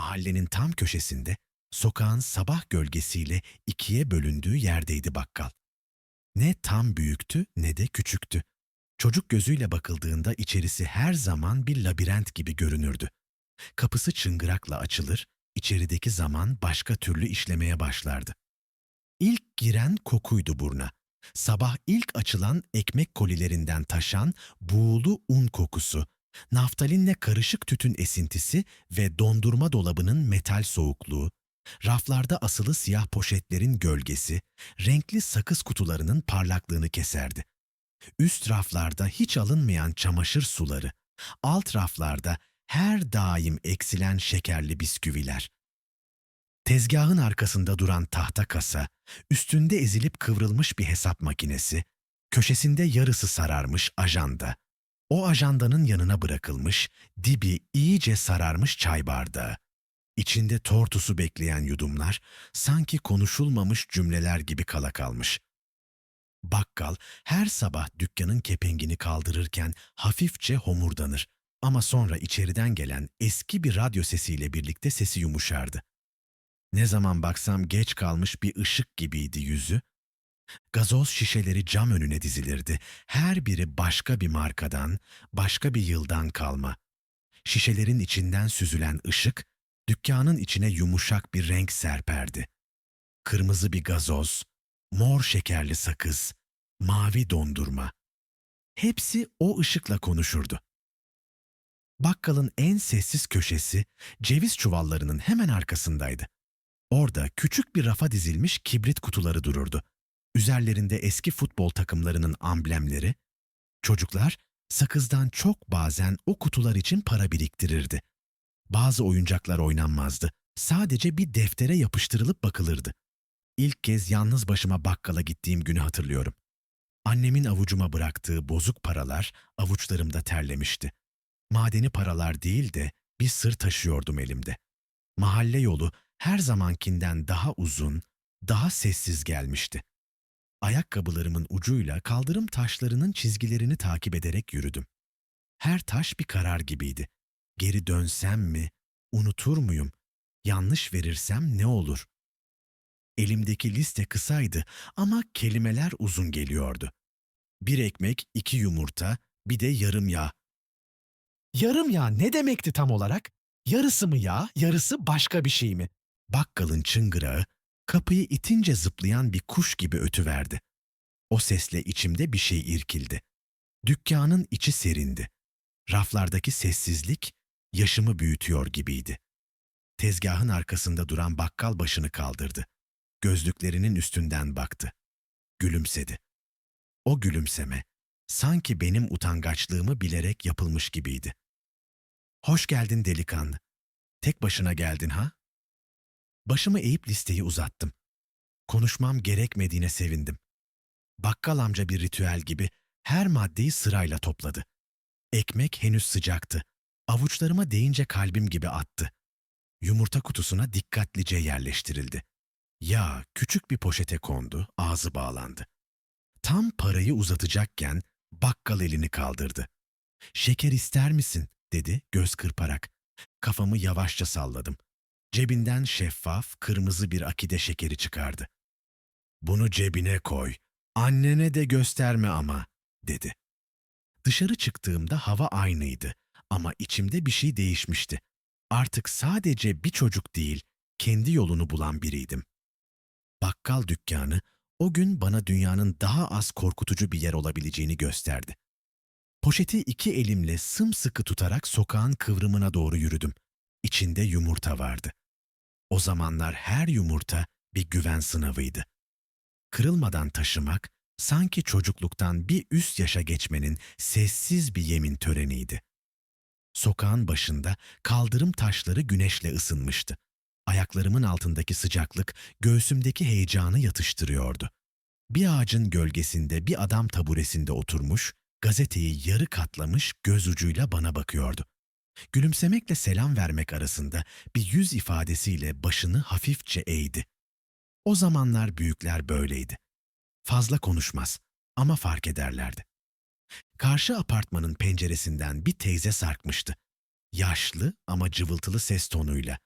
Mahallenin tam köşesinde, sokağın sabah gölgesiyle ikiye bölündüğü yerdeydi bakkal. Ne tam büyüktü ne de küçüktü. Çocuk gözüyle bakıldığında içerisi her zaman bir labirent gibi görünürdü. Kapısı çıngırakla açılır, içerideki zaman başka türlü işlemeye başlardı. İlk giren kokuydu burna. Sabah ilk açılan ekmek kolilerinden taşan buğulu un kokusu, naftalinle karışık tütün esintisi ve dondurma dolabının metal soğukluğu, raflarda asılı siyah poşetlerin gölgesi, renkli sakız kutularının parlaklığını keserdi. Üst raflarda hiç alınmayan çamaşır suları, alt raflarda her daim eksilen şekerli bisküviler. Tezgahın arkasında duran tahta kasa, üstünde ezilip kıvrılmış bir hesap makinesi, köşesinde yarısı sararmış ajanda, o ajandanın yanına bırakılmış, dibi iyice sararmış çay bardağı. İçinde tortusu bekleyen yudumlar, sanki konuşulmamış cümleler gibi kala kalmış. Bakkal her sabah dükkanın kepengini kaldırırken hafifçe homurdanır ama sonra içeriden gelen eski bir radyo sesiyle birlikte sesi yumuşardı. Ne zaman baksam geç kalmış bir ışık gibiydi yüzü. Gazoz şişeleri cam önüne dizilirdi. Her biri başka bir markadan, başka bir yıldan kalma. Şişelerin içinden süzülen ışık, dükkanın içine yumuşak bir renk serperdi. Kırmızı bir gazoz, mor şekerli sakız, mavi dondurma. Hepsi o ışıkla konuşurdu. Bakkalın en sessiz köşesi ceviz çuvallarının hemen arkasındaydı. Orada küçük bir rafa dizilmiş kibrit kutuları dururdu. Üzerlerinde eski futbol takımlarının amblemleri. Çocuklar sakızdan çok bazen o kutular için para biriktirirdi. Bazı oyuncaklar oynanmazdı. Sadece bir deftere yapıştırılıp bakılırdı. İlk kez yalnız başıma bakkala gittiğim günü hatırlıyorum. Annemin avucuma bıraktığı bozuk paralar avuçlarımda terlemişti. Madeni paralar değil de bir sır taşıyordum elimde. Mahalle yolu her zamankinden daha uzun, daha sessiz gelmişti. Ayakkabılarımın ucuyla kaldırım taşlarının çizgilerini takip ederek yürüdüm. Her taş bir karar gibiydi. Geri dönsem mi, unutur muyum, yanlış verirsem ne olur? Elimdeki liste kısaydı ama kelimeler uzun geliyordu. Bir ekmek, iki yumurta, bir de yarım yağ. Yarım yağ ne demekti tam olarak? Yarısı mı yağ, yarısı başka bir şey mi? Bakkalın çıngırağı, kapıyı itince zıplayan bir kuş gibi ötüverdi. O sesle içimde bir şey irkildi. Dükkanın içi serindi. Raflardaki sessizlik yaşımı büyütüyor gibiydi. Tezgahın arkasında duran bakkal başını kaldırdı. Gözlüklerinin üstünden baktı. Gülümsedi. O gülümseme sanki benim utangaçlığımı bilerek yapılmış gibiydi. Hoş geldin delikanlı. Tek başına geldin ha? Başımı eğip listeyi uzattım. Konuşmam gerekmediğine sevindim. Bakkal amca bir ritüel gibi her maddeyi sırayla topladı. Ekmek henüz sıcaktı. Avuçlarıma değince kalbim gibi attı. Yumurta kutusuna dikkatlice yerleştirildi. Yağ küçük bir poşete kondu, ağzı bağlandı. Tam parayı uzatacakken bakkal elini kaldırdı. Şeker ister misin? dedi göz kırparak. Kafamı yavaşça salladım. Cebinden şeffaf, kırmızı bir akide şekeri çıkardı. Bunu cebine koy. Annene de gösterme ama, dedi. Dışarı çıktığımda hava aynıydı ama içimde bir şey değişmişti. Artık sadece bir çocuk değil, kendi yolunu bulan biriydim. Bakkal dükkanı o gün bana dünyanın daha az korkutucu bir yer olabileceğini gösterdi. Poşeti iki elimle sımsıkı tutarak sokağın kıvrımına doğru yürüdüm. İçinde yumurta vardı. O zamanlar her yumurta bir güven sınavıydı. Kırılmadan taşımak sanki çocukluktan bir üst yaşa geçmenin sessiz bir yemin töreniydi. Sokağın başında kaldırım taşları güneşle ısınmıştı. Ayaklarımın altındaki sıcaklık göğsümdeki heyecanı yatıştırıyordu. Bir ağacın gölgesinde bir adam taburesinde oturmuş, gazeteyi yarı katlamış göz ucuyla bana bakıyordu. Gülümsemekle selam vermek arasında bir yüz ifadesiyle başını hafifçe eğdi. O zamanlar büyükler böyleydi. Fazla konuşmaz ama fark ederlerdi. Karşı apartmanın penceresinden bir teyze sarkmıştı. Yaşlı ama cıvıltılı ses tonuyla.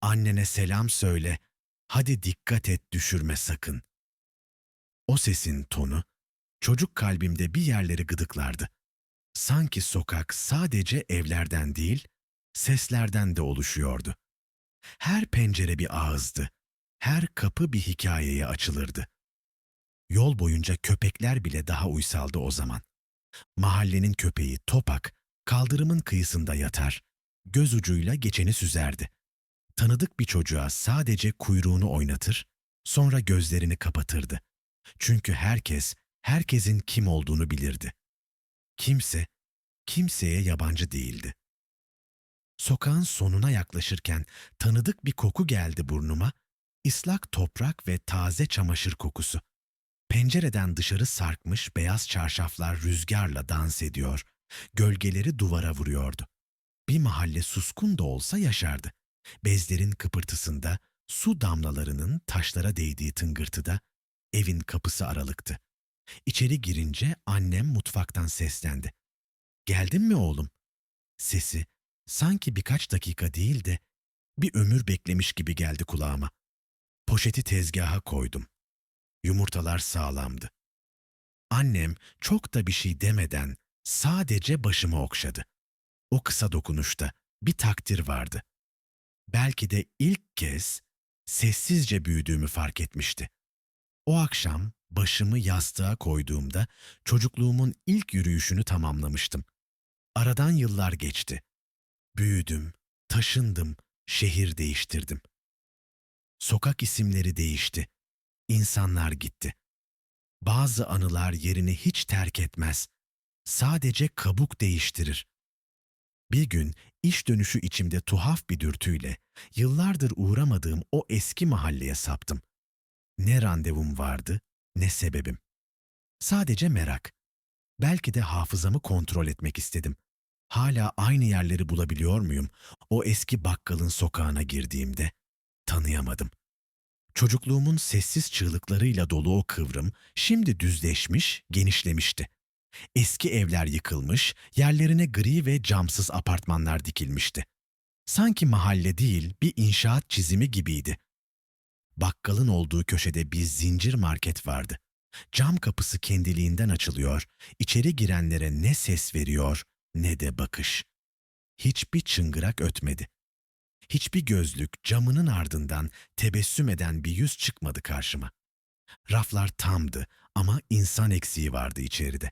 Annene selam söyle. Hadi dikkat et düşürme sakın. O sesin tonu çocuk kalbimde bir yerleri gıdıklardı. Sanki sokak sadece evlerden değil, seslerden de oluşuyordu. Her pencere bir ağızdı. Her kapı bir hikayeye açılırdı. Yol boyunca köpekler bile daha uysaldı o zaman. Mahallenin köpeği Topak, kaldırımın kıyısında yatar, göz ucuyla geçeni süzerdi. Tanıdık bir çocuğa sadece kuyruğunu oynatır, sonra gözlerini kapatırdı. Çünkü herkes, herkesin kim olduğunu bilirdi. Kimse, kimseye yabancı değildi. Sokağın sonuna yaklaşırken tanıdık bir koku geldi burnuma, ıslak toprak ve taze çamaşır kokusu. Pencereden dışarı sarkmış beyaz çarşaflar rüzgarla dans ediyor, gölgeleri duvara vuruyordu. Bir mahalle suskun da olsa yaşardı. Bezlerin kıpırtısında, su damlalarının taşlara değdiği tıngırtıda, evin kapısı aralıktı. İçeri girince annem mutfaktan seslendi. Geldin mi oğlum? Sesi sanki birkaç dakika değil de bir ömür beklemiş gibi geldi kulağıma. Poşeti tezgaha koydum. Yumurtalar sağlamdı. Annem çok da bir şey demeden sadece başımı okşadı. O kısa dokunuşta bir takdir vardı. Belki de ilk kez sessizce büyüdüğümü fark etmişti. O akşam başımı yastığa koyduğumda çocukluğumun ilk yürüyüşünü tamamlamıştım. Aradan yıllar geçti. Büyüdüm, taşındım, şehir değiştirdim. Sokak isimleri değişti. İnsanlar gitti. Bazı anılar yerini hiç terk etmez. Sadece kabuk değiştirir. Bir gün iş dönüşü içimde tuhaf bir dürtüyle yıllardır uğramadığım o eski mahalleye saptım. Ne randevum vardı, ne sebebim. Sadece merak. Belki de hafızamı kontrol etmek istedim. Hala aynı yerleri bulabiliyor muyum? O eski bakkalın sokağına girdiğimde tanıyamadım. Çocukluğumun sessiz çığlıklarıyla dolu o kıvrım şimdi düzleşmiş, genişlemişti. Eski evler yıkılmış, yerlerine gri ve camsız apartmanlar dikilmişti. Sanki mahalle değil, bir inşaat çizimi gibiydi. Bakkalın olduğu köşede bir zincir market vardı. Cam kapısı kendiliğinden açılıyor, içeri girenlere ne ses veriyor ne de bakış. Hiçbir çıngırak ötmedi. Hiçbir gözlük camının ardından tebessüm eden bir yüz çıkmadı karşıma. Raflar tamdı ama insan eksiği vardı içeride.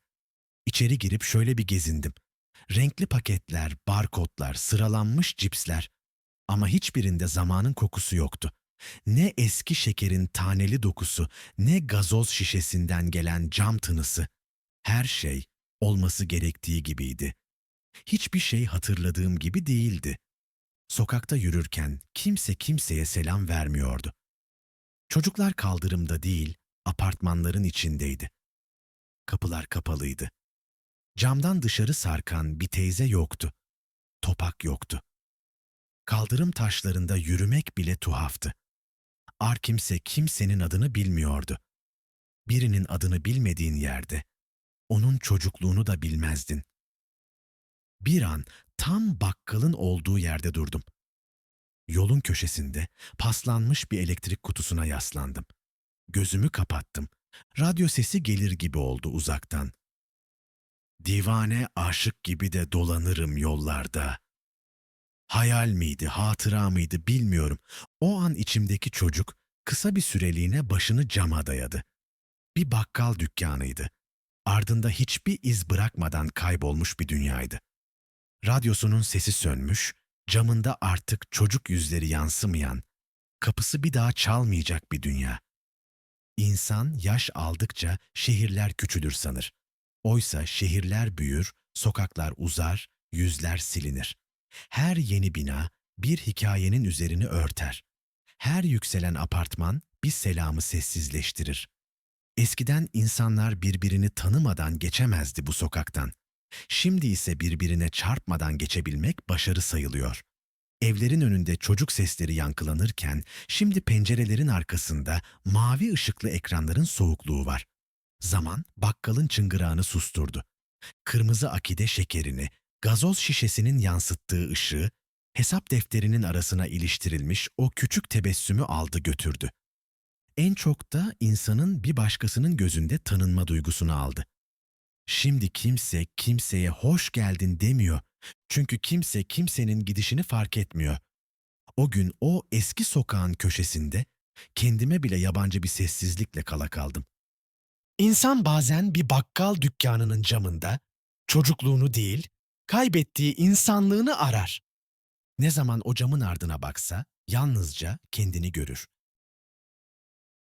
İçeri girip şöyle bir gezindim. Renkli paketler, barkodlar, sıralanmış cipsler. Ama hiçbirinde zamanın kokusu yoktu. Ne eski şekerin taneli dokusu, ne gazoz şişesinden gelen cam tınısı. Her şey olması gerektiği gibiydi. Hiçbir şey hatırladığım gibi değildi. Sokakta yürürken kimse kimseye selam vermiyordu. Çocuklar kaldırımda değil, apartmanların içindeydi. Kapılar kapalıydı. Camdan dışarı sarkan bir teyze yoktu. Topak yoktu. Kaldırım taşlarında yürümek bile tuhaftı. Ar kimse kimsenin adını bilmiyordu. Birinin adını bilmediğin yerde onun çocukluğunu da bilmezdin. Bir an tam bakkalın olduğu yerde durdum. Yolun köşesinde paslanmış bir elektrik kutusuna yaslandım. Gözümü kapattım. Radyo sesi gelir gibi oldu uzaktan. Divane aşık gibi de dolanırım yollarda. Hayal miydi, hatıra mıydı bilmiyorum. O an içimdeki çocuk kısa bir süreliğine başını cama dayadı. Bir bakkal dükkanıydı. Ardında hiçbir iz bırakmadan kaybolmuş bir dünyaydı. Radyosunun sesi sönmüş, camında artık çocuk yüzleri yansımayan, kapısı bir daha çalmayacak bir dünya. İnsan yaş aldıkça şehirler küçülür sanır. Oysa şehirler büyür, sokaklar uzar, yüzler silinir. Her yeni bina bir hikayenin üzerini örter. Her yükselen apartman bir selamı sessizleştirir. Eskiden insanlar birbirini tanımadan geçemezdi bu sokaktan. Şimdi ise birbirine çarpmadan geçebilmek başarı sayılıyor. Evlerin önünde çocuk sesleri yankılanırken şimdi pencerelerin arkasında mavi ışıklı ekranların soğukluğu var. Zaman bakkalın çıngırağını susturdu. Kırmızı akide şekerini, gazoz şişesinin yansıttığı ışığı, hesap defterinin arasına iliştirilmiş o küçük tebessümü aldı götürdü. En çok da insanın bir başkasının gözünde tanınma duygusunu aldı. Şimdi kimse kimseye hoş geldin demiyor. Çünkü kimse kimsenin gidişini fark etmiyor. O gün o eski sokağın köşesinde kendime bile yabancı bir sessizlikle kala kaldım. İnsan bazen bir bakkal dükkanının camında çocukluğunu değil, kaybettiği insanlığını arar. Ne zaman o camın ardına baksa yalnızca kendini görür.